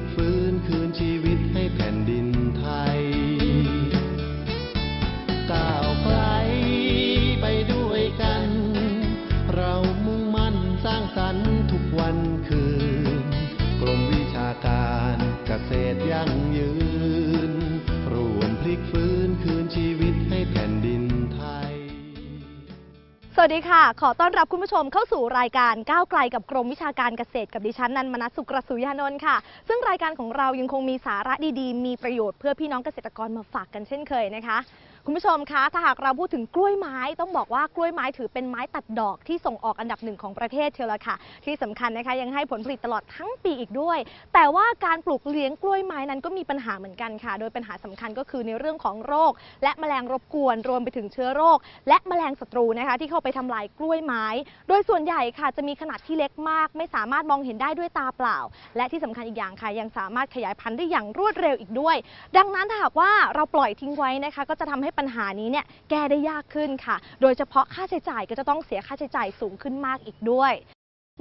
make for วัสดีค่ะ ขอต้อนรับคุณผู้ชมเข้าสู่รายการก้าวไกลกับกรมวิชาการเกษตรกับดิฉันนันมนัสสุกรสุยานนท์ค่ะ ซึ่งรายการของเรายังคงมีสาระดีๆ มีประโยชน์เพื่อพี่น้องเกษตรกรมาฝากกันเช่นเคยนะคะ คุณผู้ชมคะถ้าหากเราพูดถึงกล้วยไม้ต้องบอกว่ากล้วยไม้ถือเป็นไม้ตัดดอกที่ส่งออกอันดับหนึ่งของประเทศเชียวละค่ะ ที่สำคัญนะคะยังให้ผลผลิตตลอดทั้งปีอีกด้วย แต่ว่าการปลูกเลี้ยงกล้วยไม้นั้นก็มีปัญหาเหมือนกันค่ะ โดยปัญหาสำคัญก็คือในเรื่องของโรค และแมลงรบกวนรวมไปถึงเชื้อโรค และแมลงศัตรูนะคะ ที่เข้าไปทำลายกล้วยไม้ โดยส่วนใหญ่ค่ะ จะมีขนาดที่เล็กมาก ไม่สามารถมองเห็นได้ด้วยตาเปล่า และที่สำคัญอีกอย่างค่ะ ยังสามารถขยายพันธุ์ได้อย่างรวดเร็วอีกด้วย ดังนั้นถ้าหากว่าเราปล่อยทิ้งไว้นะคะ ก็จะทำให้ปัญหานี้เนี่ยแก้ได้ยากขึ้นค่ะ โดยเฉพาะค่าใช้จ่ายก็จะต้องเสียค่าใช้จ่ายสูงขึ้นมากอีกด้วย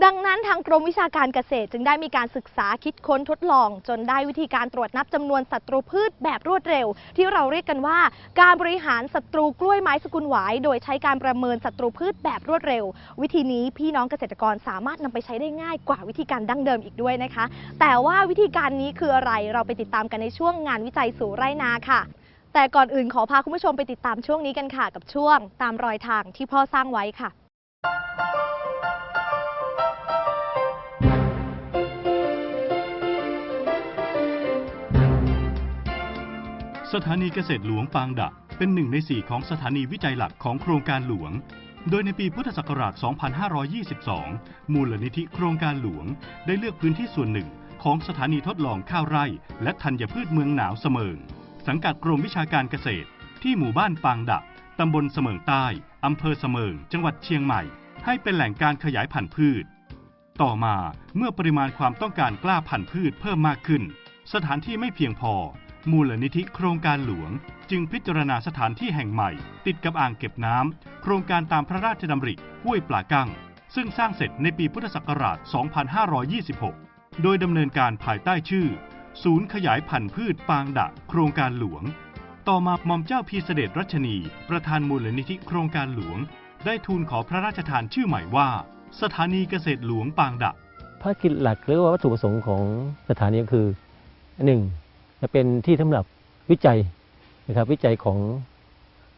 ดังนั้นทางกรมวิชาการเกษตรจึงได้มีการศึกษาคิดค้นทดลอง จนได้วิธีการตรวจนับจำนวนศัตรูพืชแบบรวดเร็ว ที่เราเรียกกันว่า การบริหารศัตรูกล้วยไม้สกุลหวาย โดยใช้การประเมินศัตรูพืชแบบรวดเร็ว วิธีนี้พี่น้องเกษตรกรสามารถนำไปใช้ได้ง่ายกว่าวิธีการดั้งเดิมอีกด้วยนะคะ แต่ว่าวิธีการนี้คืออะไรเราไปติดตามกันในช่วงงานวิจัยสู่ไร่นาค่ะ แต่ก่อนอื่นขอพาคุณผู้ชมไปติดตามช่วงนี้กันค่ะ กับช่วงตามรอยทางที่พ่อสร้างไว้ค่ะสถานีเกษตรหลวงปางดะเป็นหนึ่งในสี่ของสถานีวิจัยหลักของโครงการหลวง โดยในปีพุทธศักราช 2522 มูลนิธิโครงการหลวงได้เลือกพื้นที่ส่วนหนึ่งของสถานีทดลองข้าวไร่ และธัญพืชเมืองหนาวเสมิง สังกัดกรมวิชาการเกษตร ที่หมู่บ้านปางดะตำบลเสมิงใต้ อำเภอเสมิง จังหวัดเชียงใหม่ ให้เป็นแหล่งการขยายพันธุ์พืช ต่อมาเมื่อปริมาณความต้องการกล้าพันธุ์พืชเพิ่มมากขึ้น สถานที่ไม่เพียงพอ มูลนิธิโครงการหลวง จึงพิจารณาสถานที่แห่งใหม่ ติดกับอ่างเก็บน้ำโครงการตามพระราชดำริห้วยปลากั้ง ซึ่งสร้างเสร็จในปีพุทธศักราช 2526 โดยดำเนินการภายใต้ชื่อ ศูนย์ขยายพันธุ์พืชปางดะ โครงการหลวง ต่อมาหม่อมเจ้าพีเสด็จรัชนี ประธานมูลนิธิโครงการหลวง ได้ทูลขอพระราชทานชื่อใหม่ว่า สถานีเกษตรหลวงปางดะภารกิจหลักหรือว่าวัตถุประสงค์ของสถานีก็คือหนึ่งจะเป็นที่สำหรับวิจัยนะครับวิจัยของ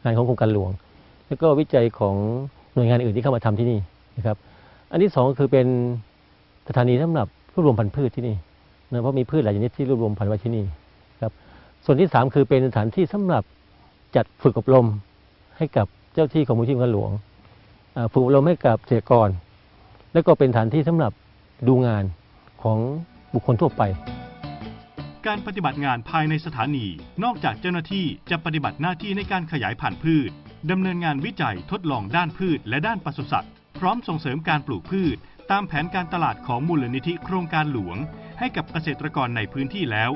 งานของโครงการหลวง แล้วก็วิจัยของหน่วยงานอื่นที่เข้ามาทำที่นี่นะครับ อันที่สองคือเป็นสถานีสำหรับรวบรวมพันธุ์พืชที่นี่ นะเพราะมีพืชหลายชนิดที่รวบรวมพันธุ์ไว้ที่นี่ครับส่วนที่สามคือเป็นสถานที่สำหรับจัดฝึกอบรมให้กับเจ้าที่ของมูลที่โครงการหลวงฝึกอบรมให้กับเกษตรกร แล้วก็เป็นสถานที่สำหรับดูงานของบุคคลทั่วไปการปฏิบัติงานภายในสถานี นอกจากเจ้าหน้าที่จะปฏิบัติหน้าที่ในการขยายพันธุ์พืชดำเนินงานวิจัยทดลองด้านพืชและด้านปศุสัตว์ พร้อมส่งเสริมการปลูกพืช ตามแผนการตลาดของมูลนิธิโครงการหลวง ให้กับเกษตรกรในพื้นที่แล้ว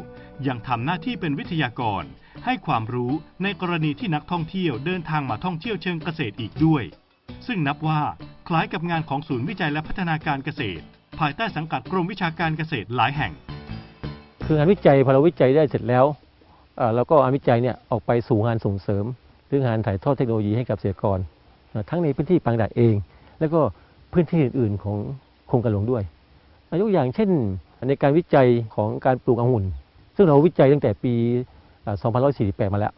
ยังทำหน้าที่เป็นวิทยากร ให้ความรู้ในกรณีที่นักท่องเที่ยวเดินทางมาท่องเที่ยวเชิงเกษตรอีกด้วย ซึ่งนับว่าคล้ายกับงานของศูนย์วิจัยและพัฒนาการเกษตร ภายใต้สังกัดกรมวิชาการเกษตรหลายแห่ง คืองานวิจัยพอเราวิจัยได้เสร็จแล้วเราก็เอางานวิจัยเนี่ยออกไปสู่งานส่งเสริม หรืองานถ่ายทอดเทคโนโลยีให้กับเกษตรกร ทั้งในพื้นที่ปางดาดเอง แล้วก็พื้นที่อื่นๆของโครงการหลวงด้วยยกอย่างเช่น ในการวิจัยของการปลูกองุ่น ซึ่งเราวิจัยตั้งแต่ปี 2548 มาแล้ว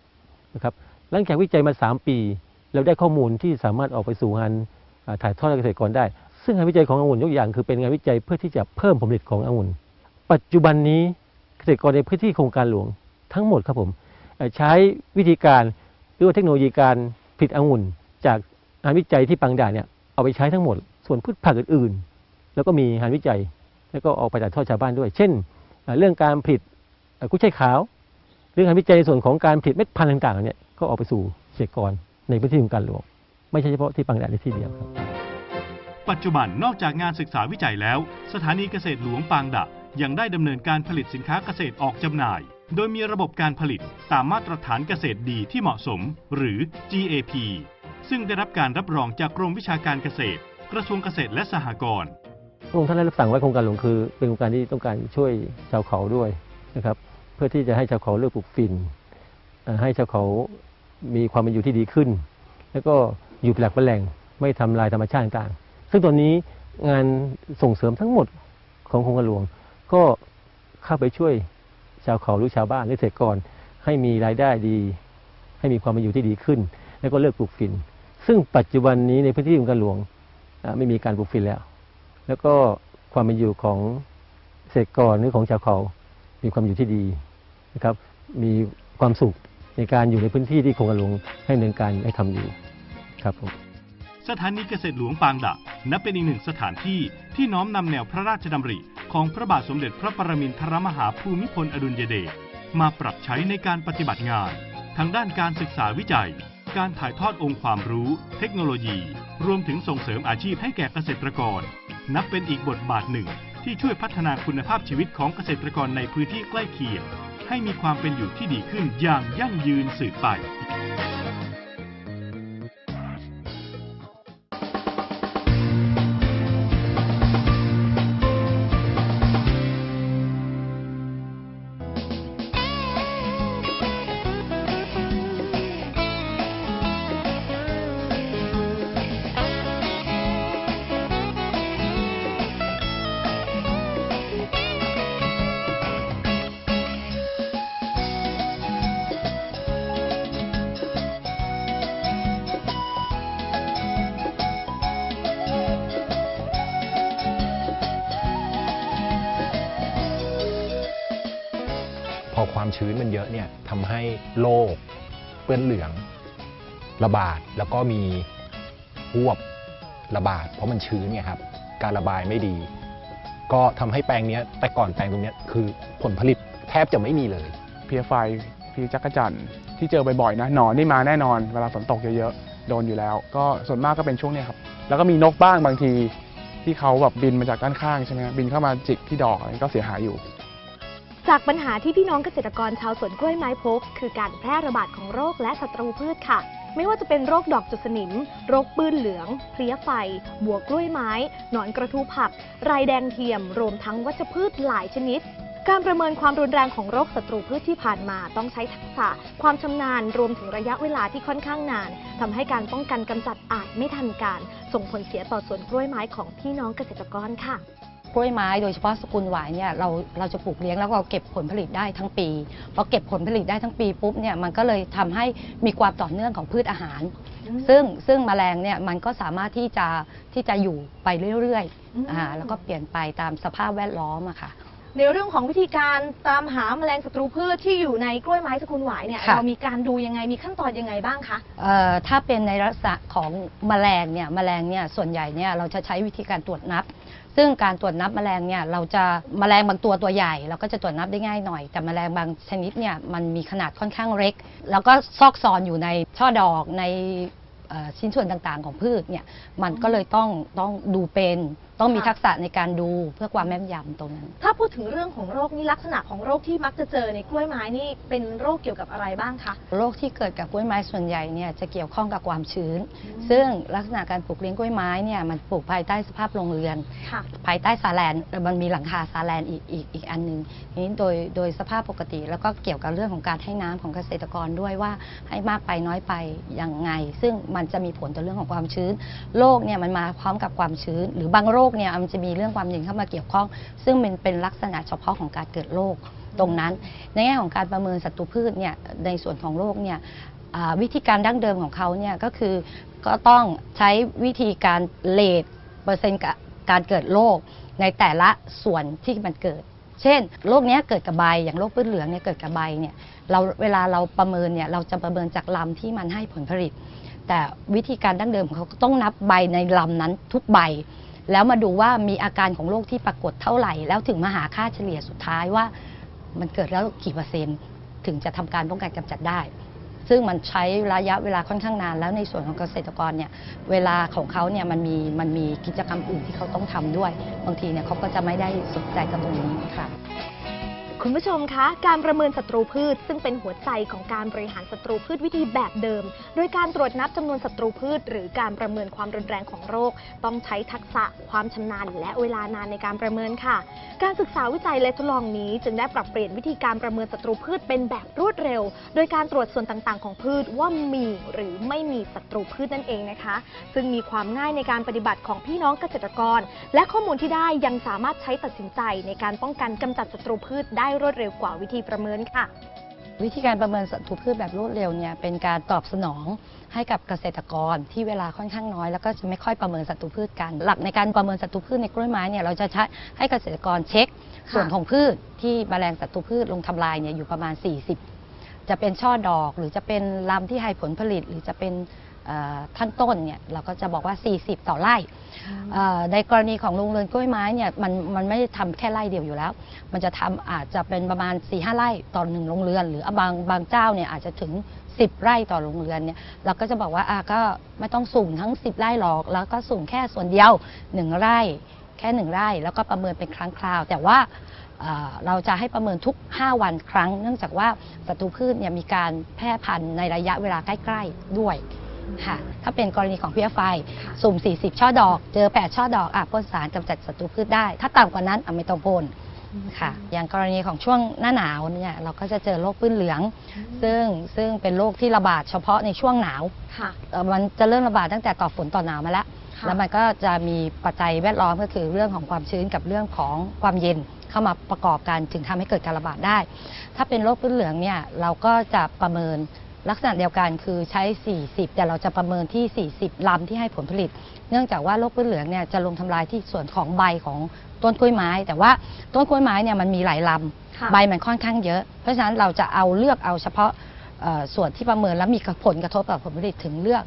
นะครับหลังจากวิจัยมา 3 ปี เราได้ข้อมูลที่สามารถออกไปสู่งานถ่ายทอดเกษตรกรได้ ซึ่งงานวิจัยขององุ่นยกอย่างคือเป็นงานวิจัยเพื่อที่จะเพิ่มผลผลิตขององุ่น ปัจจุบันนี้เกษตรกรในพื้นที่โครงการหลวงทั้งหมดครับผมใช้วิธีการหรือว่าเทคโนโลยีการผลิตองุ่น จากงานวิจัยที่ปังด่านเนี่ยเอาไปใช้ทั้งหมด ส่วนพืชผักอื่นๆ แล้วก็มีงานวิจัย แล้วก็ออกไปถ่ายทอดชาวบ้านด้วย เช่น เรื่องการผลิตกุ้ยช่ายขาว เรื่องงานวิจัยในส่วนของการผลิตเม็ดพันธุ์ต่างๆเนี่ยก็ออกไปสู่เกษตรกรในพื้นที่โครงการหลวง ไม่ใช่เฉพาะที่ปังด่านในที่เดียวครับปัจจุบันนอกจากงานศึกษาวิจัยแล้ว สถานีเกษตรหลวงปางดะยังได้ดำเนินการผลิตสินค้าเกษตรออกจำหน่าย โดยมีระบบการผลิตตามมาตรฐานเกษตรดีที่เหมาะสม หรือ GAP ซึ่งได้รับการรับรองจากกรมวิชาการเกษตร กระทรวงเกษตรและสหกรณ์ พระองค์ท่านได้รับสั่งไว้โครงการหลวงคือ เป็นโครงการที่ต้องการช่วยชาวเขาด้วยนะครับ เพื่อที่จะให้ชาวเขาเลิกปลูกฝิ่นให้ชาวเขามีความเป็นอยู่ที่ดีขึ้น แล้วก็อยู่เป็นหลักเป็นแหล่งไม่ทำลายธรรมชาติต่างซึ่งตอนนี้งานส่งเสริมทั้งหมดของโครงการหลวง ก็เข้าไปช่วยชาวเขาหรือชาวบ้านหรือเกษตรกรให้มีรายได้ดี ให้มีความเป็นอยู่ที่ดีขึ้น แล้วก็เลิกปลูกฝิ่นซึ่งปัจจุบันนี้ในพื้นที่ของการหลวงไม่มีการปลูกฝิ่นแล้ว แล้วก็ความเป็นอยู่ของเกษตรกรหรือของชาวเขามีความอยู่ที่ดีนะครับ มีความสุขในการอยู่ในพื้นที่ที่คงกรหลงให้เนินการให้ทำอยู่ครับผมสถานีเกษตรหลวงปางดะนับเป็นอีกหนึ่งสถานที่ที่น้อมนำแนวพระราชดำริ ของพระบาทสมเด็จพระปรมินทรมหาภูมิพลอดุลยเดชมาปรับใช้ในการปฏิบัติงาน ทางด้านการศึกษาวิจัย การถ่ายทอดองค์ความรู้ เทคโนโลยี รวมถึงส่งเสริมอาชีพให้แก่เกษตรกร นับเป็นอีกบทบาทหนึ่ง ที่ช่วยพัฒนาคุณภาพชีวิตของเกษตรกรในพื้นที่ใกล้เคียง ให้มีความเป็นอยู่ที่ดีขึ้นอย่างยั่งยืนสืบไป ชื้นมันเยอะเนี่ยทำให้โรคเปื้อนเหลืองระบาดแล้วก็มีอ้วบระบาด เพราะมันชื้นไงครับ การระบายไม่ดี ก็ทำให้แปลงเนี้ยแต่ก่อนแปลงตรงเนี้ยคือผลผลิตแทบจะไม่มีเลย เพียไฟเพียจักจั่นที่เจอบ่อยๆนะหนอนนี่มาแน่นอนเวลาฝนตกเยอะๆโดนอยู่แล้ว ก็ส่วนมากก็เป็นช่วงนี้ครับแล้วก็มีนกบ้างบางที ที่เขาแบบบินมาจากด้านข้างใช่ไหมบินเข้ามาจิกที่ดอกก็เสียหายอยู่ จากปัญหาที่พี่น้องเกษตรกรชาวสวนกล้วยไม้พบคือการแพร่ระบาดของโรคและศัตรูพืชค่ะ ไม่ว่าจะเป็นโรคดอกจุดสนิม โรคปื้นเหลือง เพลี้ยไฟ บัวกล้วยไม้ หนอนกระทูผัก ไรแดงเทียม รวมทั้งวัชพืชหลายชนิด การประเมินความรุนแรงของโรคศัตรูพืชที่ผ่านมา ต้องใช้ทักษะ ความชำนาญ รวมถึงระยะเวลาที่ค่อนข้างนานทำให้การป้องกันกำจัดอาจไม่ทันการ ส่งผลเสียต่อสวนกล้วยไม้ของพี่น้องเกษตรกรค่ะ ล้วยไม้โดยเฉพาะสกุลหวายเนี่ยเราเราจะปลูกเลี้ยงแล้วเราเก็บผลผลิตได้ทั้งปีพอเก็บผลผลิตได้ทั้งปีปุ๊บเนี่ยมันก็เลยทำให้มีความต่อเนื่องของพืชอาหาร ซึ่งซึ่งแมลงเนี่ยมันก็สามารถที่จะที่จะอยู่ไปเรื่อยอืม ๆอ่าแล้วก็เปลี่ยนไปตามสภาพแวดล้อมอะค่ะ ในเรื่องของวิธีการตามหาแมลงศัตรูพืชที่อยู่ในกล้วยไม้สกุลหวายเนี่ยค่ะ เรามีการดูยังไงมีขั้นตอนยังไงบ้างคะ เอ่อถ้าเป็นในลักษณะของแมลงเนี่ยแมลงเนี่ยส่วนใหญ่เนี่ยเราจะใช้วิธีการตรวจนับ ซึ่งการตรวจนับแมลงเนี่ยเราจะแมลงบางตัวตัวใหญ่ เราก็จะตรวจนับได้ง่ายหน่อย แต่แมลงบางชนิดเนี่ยมันมีขนาดค่อนข้างเล็ก แล้วก็ซอกซอนอยู่ในช่อดอกในชิ้นส่วนต่างๆ ของพืชเนี่ยมันก็เลยต้องต้องดูเป็น ต้องมีค่ะทักษะในการดูเพื่อความแม่นยำตรงนั้น ถ้าพูดถึงเรื่องของโรคนี่ลักษณะของโรคที่มักจะเจอในกล้วยไม้นี่เป็นโรคเกี่ยวกับอะไรบ้างคะ โรคที่เกิดกับกล้วยไม้ส่วนใหญ่เนี่ยจะเกี่ยวข้องกับความชื้น ซึ่งลักษณะการปลูกเลี้ยงกล้วยไม้เนี่ยมันปลูกภายใต้สภาพโรงเรือน ค่ะ ภายใต้ซาแลนเอ่อมันมีหลังคาซาแลนอีกอีกอีกอันหนึ่งนี้โดยโดยสภาพปกติ แล้วก็เกี่ยวกับเรื่องของการให้น้ำของเกษตรกรด้วยว่าให้มากไปน้อยไปอย่างไง ซึ่งมันจะมีผลต่อเรื่องของความชื้น โรคเนี่ยมันมาพร้อมกับความชื้น หรือบางโรคคเนี่ยมันจะมีเรื่องความเย็นเข้ามาเกี่ยวข้อง ซึ่งมันเป็นลักษณะเฉพาะของการเกิดโรคตรงนั้น ในแง่ของการประเมินศัตรูพืชเนี่ยในส่วนของโรคเนี่ยวิธีการดั้งเดิมของเขาเนี่ยก็คือก็ต้องใช้วิธีการเลทเปอร์เซ็นต์การเกิดโรคในแต่ละส่วนที่มันเกิด เช่นโรคเนี้ยเกิดกับใบอย่างโรคพืชเหลืองเนี่ยเกิดกับใบเนี่ยเราเวลาเราประเมินเนี่ยเราจะประเมินจากลำที่มันให้ผลผลิต แต่วิธีการดั้งเดิมของเขาต้องนับใบในลำนั้นทุกใบ แล้วมาดูว่ามีอาการของโรคที่ปรากฏเท่าไหร่ แล้วถึงมาหาค่าเฉลี่ยสุดท้ายว่า มันเกิดแล้วกี่เปอร์เซ็นต์ ถึงจะทำการป้องกันกำจัดได้ ซึ่งมันใช้ระยะเวลาค่อนข้างนาน แล้วในส่วนของเกษตรกรเนี่ยเวลาของเขาเนี่ยมันมีมันมีกิจกรรมอื่นที่เขาต้องทำด้วย บางทีเนี่ยเขาก็จะไม่ได้สนใจกับตรงนี้ค่ะ คุณผู้ชมคะการประเมินศัตรูพืช ซึ่งเป็นหัวใจของการบริหารศัตรูพืชวิธีแบบเดิม โดยการตรวจนับจำนวนศัตรูพืช หรือการประเมินความรุนแรงของโรค ต้องใช้ทักษะความชำนาญ และเวลานานในการประเมินค่ะ การศึกษาวิจัยและทดลองนี้ จึงได้ปรับเปลี่ยนวิธีการประเมินศัตรูพืชเป็นแบบรวดเร็ว โดยการตรวจส่วนต่างๆ ของพืชว่ามีหรือไม่มีศัตรูพืชนั่นเองนะคะ ซึ่งมีความง่ายในการปฏิบัติของพี่น้องเกษตรกร และข้อมูลที่ได้ยังสามารถใช้ตัดสินใจในการป้องกันกำจัดศัตรูพืชได้ได้รวดเร็วกว่าวิธีประเมินค่ะ วิธีการประเมินศัตรูพืชแบบรวดเร็วเนี่ยเป็นการตอบสนองให้กับเกษตรกรที่เวลาค่อนข้างน้อย แล้วก็จะไม่ค่อยประเมินศัตรูพืชกัน หลักในการประเมินศัตรูพืชในกล้วยไม้เนี่ยเราจะใช้ให้เกษตรกรเช็ค ส่วนของพืชที่แมลงศัตรูพืชลงทำลายเนี่ยอยู่ประมาณ 40 จะเป็นช่อดอกหรือจะเป็นลำที่ให้ผลผลิตหรือจะเป็น เอ่อท่านต้นเนี่ยเราก็จะบอกว่า 40 ต่อไร่เอ่อในกรณีของโรงเรือนกล้วยไม้เนี่ยมันมันไม่ได้ทำแค่ไร่เดียวอยู่แล้ว มันจะทำอาจจะเป็นประมาณ4ีหไร่ต่อหนึ่งโรงเรือน หรือบางบางเจ้าเนี่ยอาจจะถึง 10 ไร่ต่อโรงเรือนเนี่ยเราก็จะบอกว่าอะก็ไม่ต้องสุ่มทั้ง 10 ไร่หรอก แล้วก็สุ่มแค่ส่วนเดียว 1 ไร่ แค่1ไร่แล้วก็ประเมินเป็นครั้งคราว แต่ว่าเอ่อเราจะให้ประเมินทุก 5 วันครั้ง เนื่องจากว่าศัตรูพืชเนี่ยมีการแพร่พันธุ์ในระยะเวลาใกล้ ๆ ด้วย ค่ะ ถ้าเป็นกรณีของเพี้ยไฟ สุ่ม 40 ช่อดอก เจอ 8 ช่อดอกอะพ่นสารกำจัดศัตรูพืชได้ ถ้าต่ำกว่านั้นอะไม่ต้องพ่นค่ะ อย่างกรณีของช่วงหน้าหนาวเนี่ยเราก็จะเจอโรคปื้นเหลือง ซึ่งซึ่งเป็นโรคที่ระบาดเฉพาะในช่วงหนาวค่ะเอ่อมันจะเริ่มระบาดตั้งแต่ต่อฝนต่อหนาวมาแล้วค่ะแล้วมันก็จะมีปัจจัยแวดล้อมก็คือเรื่องของความชื้นกับเรื่องของความเย็นเข้ามาประกอบกันถึงทำให้เกิดการระบาดได้ ถ้าเป็นโรคปื้นเหลืองเนี่ยเราก็จะประเมิน ลักษณะเดียวกันคือใช้ 40 แต่เราจะประเมินที่ 40 ลำที่ให้ผลผลิต เนื่องจากว่าโรคปื้นเหลืองเนี่ยจะลงทำลายที่ส่วนของใบของต้นกล้วยไม้ แต่ว่าต้นกล้วยไม้เนี่ยมันมีหลายลค่ะำใบมันค่อนข้างเยอะ เพราะฉะนั้นเราจะเอาเลือกเอาเฉพาะเอ่อส่วนที่ประเมินแล้วมีผลกระทบต่อผลผลิตถึงเลือก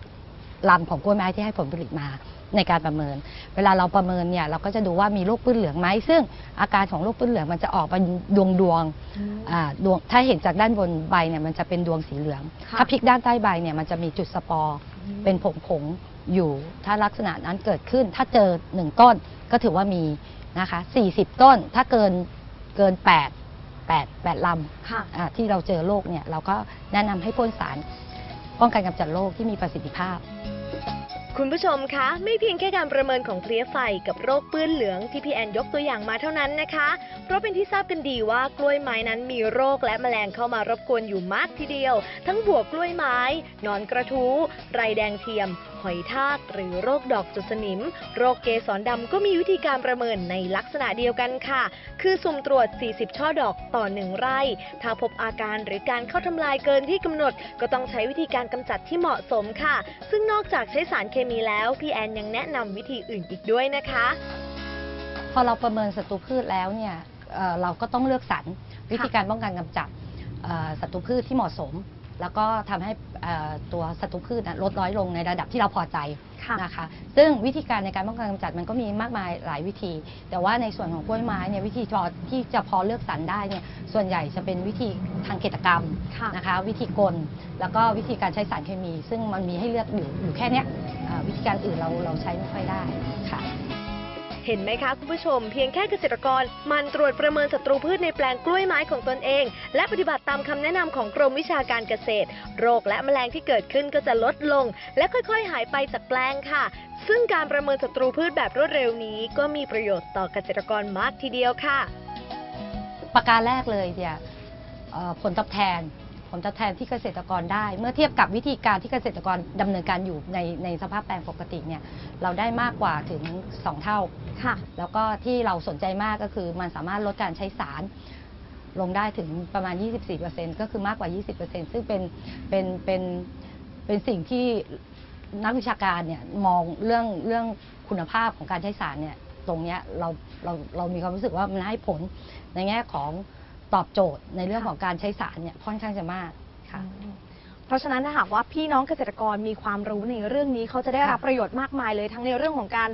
ลำของกล้วยไม้ที่ให้ผลผลิตมา ในการประเมิน เวลาเราประเมินเนี่ยเราก็จะดูว่ามีโรคปื้นเหลืองไหมซึ่งอาการของโรคปื้นเหลืองมันจะออกเป็นดวงดวงๆอ่าดวงถ้าเห็นจากด้านบนใบเนี่ยมันจะเป็นดวงสีเหลือง ค่ะ ถ้าพลิกด้านใต้ใบเนี่ยมันจะมีจุดสปอร์เป็นผงผงๆอยู่ ถ้าลักษณะนั้นเกิดขึ้น ถ้าเจอหนึ่งต้นก็ถือว่ามีนะคะ40 ต้น ถ้าเกินเกิน 8 8 8ลค่ะำอ่าที่เราเจอโรคเนี่ยเราก็แนะนำให้พ่นสารป้องกันกำจัดโรคที่มีประสิทธิภาพ คุณผู้ชมคะ ไม่เพียงแค่การประเมินของเพลี้ยไฟกับโรคปื้นเหลืองที่พี่แอนยกตัวอย่างมาเท่านั้นนะคะ เพราะเป็นที่ทราบกันดีว่ากล้วยไม้นั้นมีโรคและแมลงเข้ามารบกวนอยู่มากทีเดียว ทั้งบวกกล้วยไม้ นอนกระทู้ ไรแดงเทียม หอยทาก หรือโรคดอกจุดสนิม โรคเกสรดำก็มีวิธีการประเมินในลักษณะเดียวกันค่ะ คือสุ่มตรวจ 40 ช่อดอกต่อหนึ่งไร่ ถ้าพบอาการหรือการเข้าทำลายเกินที่กำหนด ก็ต้องใช้วิธีการกำจัดที่เหมาะสมค่ะ ซึ่งนอกจากใช้สารเคมีแล้ว พี่แอนยังแนะนำวิธีอื่นอีกด้วยนะคะ พอเราประเมินศัตรูพืชแล้วเนี่ยเอ่อเราก็ต้องเลือกสรรวิธีการป้องกันกำจัดเอ่อศัตรูพืชที่เหมาะสม แล้วก็ทำให้เอ่อตัวศัตรูพืชน่ะลดน้อยลงในระดับที่เราพอใจค่ะ นะคะซึ่งวิธีการในการป้องกันกำจัดมันก็มีมากมายหลายวิธี แต่ว่าในส่วนของกล้วยไม้เนี่ยวิธีพอที่จะพอเลือกสรรได้เนี่ยส่วนใหญ่จะเป็นวิธีทางเกษตรกรรมค่ะ นะคะวิธีกลแล้วก็วิธีการใช้สารเคมี ซึ่งมันมีให้เลือกอยู่อยู่แค่เนี้ยอ่าวิธีการอื่นเราเราใช้ไม่ค่อยได้ค่ะ เห็นไหมคะคุณผู้ชม เพียงแค่เกษตรกรมันตรวจประเมินศัตรูพืชในแปลงกล้วยไม้ของตนเอง และปฏิบัติตามคำแนะนำของกรมวิชาการเกษตร โรคและแมลงที่เกิดขึ้นก็จะลดลง และค่อยๆ หายไปจากแปลงค่ะ ซึ่งการประเมินศัตรูพืชแบบรวดเร็วนี้ ก็มีประโยชน์ต่อเกษตรกรมากทีเดียวค่ะ ประการแรกเลยเนี่ยผลตอบแทน ผลตอบแทนที่เกษตรกรได้ เมื่อเทียบกับวิธีการที่เกษตรกรดำเนินการอยู่ในในสภาพแปลงปกติเนี่ยเราได้มากกว่าถึง 2 เท่าค่ะ แล้วก็ที่เราสนใจมากก็คือมันสามารถลดการใช้สารลงได้ถึงประมาณ 24%ก็คือมากกว่า 20%ซึ่งเป็นเป็นเป็นเป็นสิ่งที่นักวิชาการเนี่ยมองเรื่องเรื่องคุณภาพของการใช้สารเนี่ยตรงเนี้ยเราเราเรามีความรู้สึกว่ามันให้ผลในแง่ของ ตอบโจทย์ในเรื่องของการใช้สารเนี่ยค่อนข้างจะมากค่ะ เพราะฉะนั้นถ้าหากว่าพี่น้องเกษตรกรมีความรู้ในเรื่องนี้เขาจะได้รับประโยชน์มากมายเลยทั้งในเรื่องของการ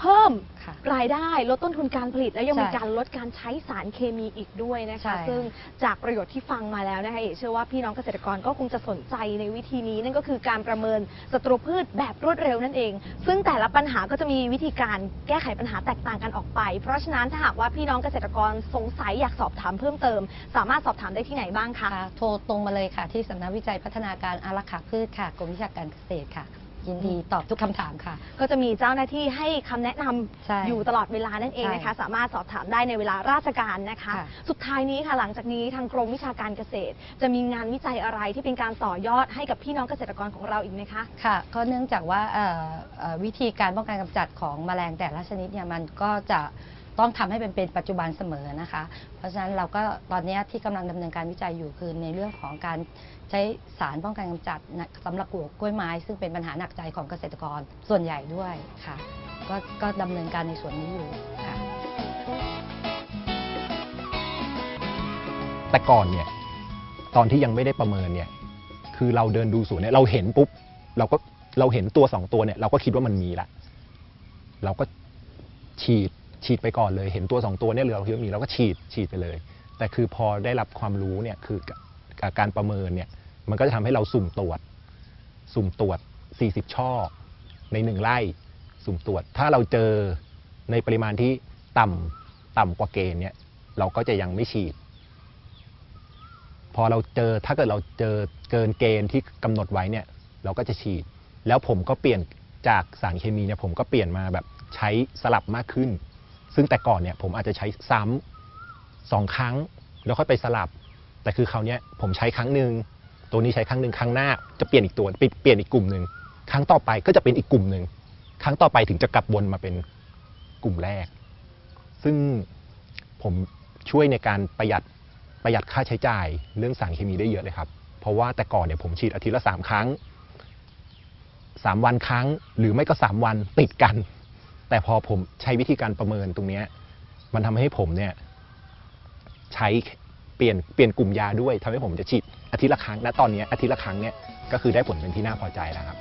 เพิ่มค่ะ รายได้ลดต้นทุนการผลิตและยังมีใช่การลดการใช้สารเคมีอีกด้วยนะใช่คะ ซึ่งจากประโยชน์ที่ฟังมาแล้วนะคะเอกเชื่อว่าพี่น้องเกษตรกรก็คงจะสนใจในวิธีนี้ นั่นก็คือการประเมินศัตรูพืชแบบรวดเร็วนั่นเอง ซึ่งแต่ละปัญหาก็จะมีวิธีการแก้ไขปัญหาแตกต่างกันออกไป เพราะฉะนั้นถ้าหากว่าพี่น้องเกษตรกรสงสัยอยากสอบถามเพิ่มเติม สามารถสอบถามได้ที่ไหนบ้างคะ ค่ะโทรตรงมาเลยค่ะ ที่สำนักวิจัยพัฒนาการอารักขาพืชค่ะกรมวิชาการเกษตรค่ะ ยินดีตอบทุกคำถามค่ะ ก็จะมีเจ้าหน้าที่ให้คำแนะนำใช่อยู่ตลอดเวลานั่นเองนะคะใช่สามารถสอบถามได้ในเวลาราชการนะคะ ค่ะ สุดท้ายนี้ค่ะ หลังจากนี้ทางกรมวิชาการเกษตร จะมีงานวิจัยอะไรที่เป็นการต่อยอดให้กับพี่น้องเกษตรกรของเราอีกไหมคะ ค่ะก็เนื่องจากว่าเอ่อเอ่อวิธีการป้องกันกำจัดของแมลงแต่ละชนิดเนี่ยมันก็จะต้องทำให้เป็นเป็นปัจจุบันเสมอนะคะ เพราะฉะนั้นเราก็ตอนนี้ที่กำลังดำเนินการวิจัยอยู่คือในเรื่องของการ ใช้สารป้องกันกำจัดสำหรับปลูกกล้วยไม้ ซึ่งเป็นปัญหาหนักใจของเกษตรกรส่วนใหญ่ด้วยค่ะ ก็ก็ดำเนินการในส่วนนี้อยู่ค่ะ แต่ก่อนเนี่ยตอนที่ยังไม่ได้ประเมินเนี่ยคือเราเดินดูสวนเนี่ยเราเห็นปุ๊บเราก็เราเห็นตัวสองตัวเนี่ยเราก็คิดว่ามันมีละเราก็ฉีดฉีดไปก่อนเลย เห็นตัวสองตัวเนี่ยเราคิดว่ามีเราก็ฉีดฉีดไปเลย แต่คือพอได้รับความรู้เนี่ยคือ กับการประเมินเนี่ยมันก็จะทำให้เราสุ่มตรวจ สุ่มตรวจ 40 ช่อ ในหนึ่งไร่ สุ่มตรวจ ถ้าเราเจอในปริมาณที่ต่ำต่ำกว่าเกณฑ์เนี่ยเราก็จะยังไม่ฉีด พอเราเจอถ้าเกิดเราเจอเกินเกณฑ์ที่กำหนดไว้เนี่ยเราก็จะฉีด แล้วผมก็เปลี่ยนจากสารเคมีเนี่ยผมก็เปลี่ยนมาแบบใช้สลับมากขึ้น ซึ่งแต่ก่อนเนี่ยผมอาจจะใช้ซ้ำสองครั้ง แล้วค่อยไปสลับ แต่คือคราวนี้ผมใช้ครั้งหนึ่งตัวนี้ใช้ครั้งหนึ่งครั้งหน้าจะเปลี่ยนอีกตัวเปลี่ยนอีกกลุ่มหนึ่งครั้งต่อไปก็จะเป็นอีกกลุ่มหนึ่งครั้งต่อไปถึงจะกลับวนมาเป็นกลุ่มแรก ซึ่งผมช่วยในการประหยัดประหยัดค่าใช้จ่ายเรื่องสารเคมีได้เยอะเลยครับ เพราะว่าแต่ก่อนเนี่ยผมฉีดอาทิตย์ละสามครั้งสามวันครั้ง หรือไม่ก็สามวันติดกัน แต่พอผมใช้วิธีการประเมินตรงนี้มันทำให้ผมเนี่ยใช้ เปลี่ยนเปลี่ยนกลุ่มยาด้วยทำให้ผมจะฉีดอาทิตย์ละครั้งณตอนเนี้ยอาทิตย์ละครั้งเนี่ยก็คือได้ผลเป็นที่น่าพอใจแล้วครับ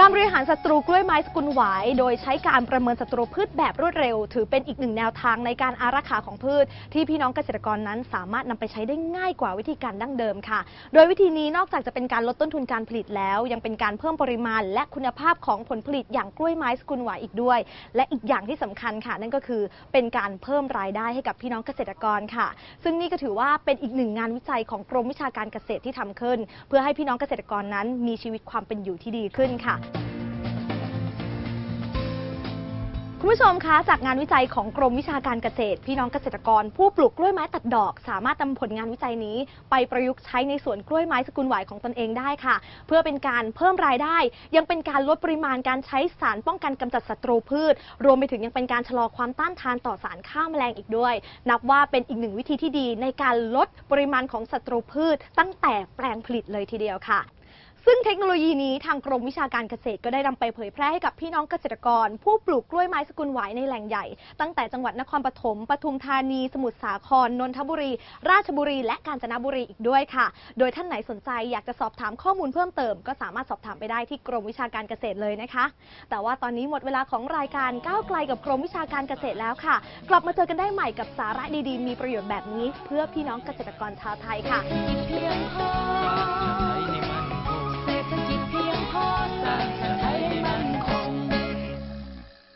การบริหารศัตรูกล้วยไม้สกุลหวาย โดยใช้การประเมินศัตรูพืชแบบรวดเร็ว ถือเป็นอีกหนึ่งแนวทางในการอารักขาของพืช ที่พี่น้องเกษตรกรนั้นสามารถนำไปใช้ได้ง่ายกว่าวิธีการดั้งเดิมค่ะ โดยวิธีนี้นอกจากจะเป็นการลดต้นทุนการผลิตแล้ว ยังเป็นการเพิ่มปริมาณ และคุณภาพของผลผลิตอย่างกล้วยไม้สกุลหวายอีกด้วย และอีกอย่างที่สำคัญค่ะ นั่นก็คือเป็นการเพิ่มรายได้ให้กับพี่น้องเกษตรกรค่ะ ซึ่งนี่ก็ถือว่าเป็นอีกหนึ่งงานวิจัยของกรมวิชาการเกษตรที่ทำขึ้น เพื่อให้พี่น้องเกษตรกรนั้นมีชีวิตความเป็นอยู่ที่ดีขึ้นค่ะคุณผู้ชมคะ จากงานวิจัยของกรมวิชาการเกษตร พี่น้องเกษตรกร ผู้ปลูกกล้วยไม้ตัดดอก สามารถนำผลงานวิจัยนี้ ไปประยุกต์ใช้ในสวนกล้วยไม้สกุลหวายของตนเองได้ค่ะ เพื่อเป็นการเพิ่มรายได้ ยังเป็นการลดปริมาณการใช้สารป้องกันกำจัดศัตรูพืช รวมไปถึงยังเป็นการชะลอความต้านทานต่อสารฆ่าแมลงอีกด้วย นับว่าเป็นอีกหนึ่งวิธีที่ดีในการลดปริมาณของศัตรูพืช ตั้งแต่แปลงผลิตเลยทีเดียวค่ะ ซึ่งเทคโนโลยีนี้ทางกรมวิชาการเกษตรก็ได้นำไปเผยแพร่ให้กับพี่น้องเกษตรกร ผู้ปลูกกล้วยไม้สกุลหวายในแหล่งใหญ่ ตั้งแต่จังหวัดนครปฐมปทุมธานี สมุทรสาคร นนทบุรี ราชบุรี และกาญจนบุรีอีกด้วยค่ะ โดยท่านไหนสนใจอยากจะสอบถามข้อมูลเพิ่มเติม ก็สามารถสอบถามไปได้ที่กรมวิชาการเกษตรเลยนะคะ แต่ว่าตอนนี้หมดเวลาของรายการก้าวไกลกับกรมวิชาการเกษตรแล้วค่ะ กลับมาเจอกันได้ใหม่กับสาระดีๆ มีประโยชน์แบบนี้ เพื่อพี่น้องเกษตรกรชาวไทยค่ะเพียงพอ Santa.